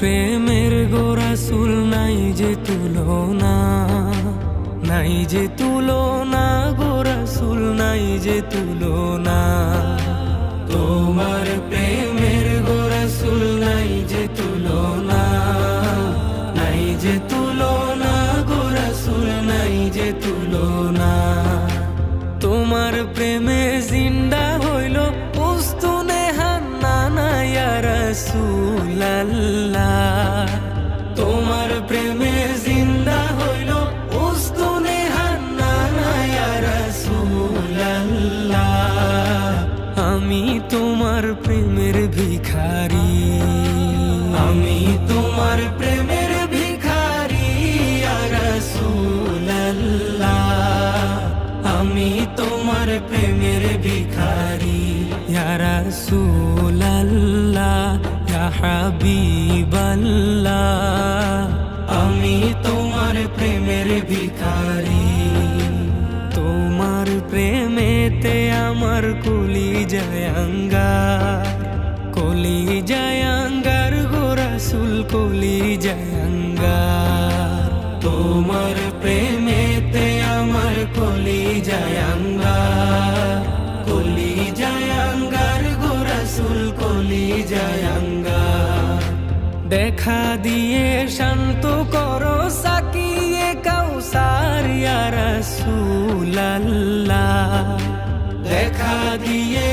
প্রেমের গোরাসুল নাই যে তুলনা, নাই যে তুলনা গোরাসুল নাই যে তুলনা। তোমার প্রেমের গোরাসুল নাই যে তুলনা, নাই যে তুলনা গোরাসুল নাই যে তুলনা। তোমার প্রেমে জিন্দা রাসূলাল্লাহ তোমার প্রেমে জিন্দা হইল উস্তুনে আমি তোমার প্রেমের ভিখারি আমি তোমার প্রেমের তোমার প্রেমের ভিখারি ইয়া রাসূলাল্লাহ ইয়া হাবিবাল্লাহ আমি তোমার প্রেমের ভিখারি তোমার প্রেমেতে আমার কুলি জায়াঙ্গার কলি জায়াঙ্গার গোরাসুল কলি জায়াঙ্গার তোমার প্রেমেতে আমার কলি জায়াঙ্গার কলি জায়াঙ্গার দেখা দিয়ে শান্ত করো সাকিয়ে কাউ ইয়া রাসূলাল্লাহ। দেখা দিয়ে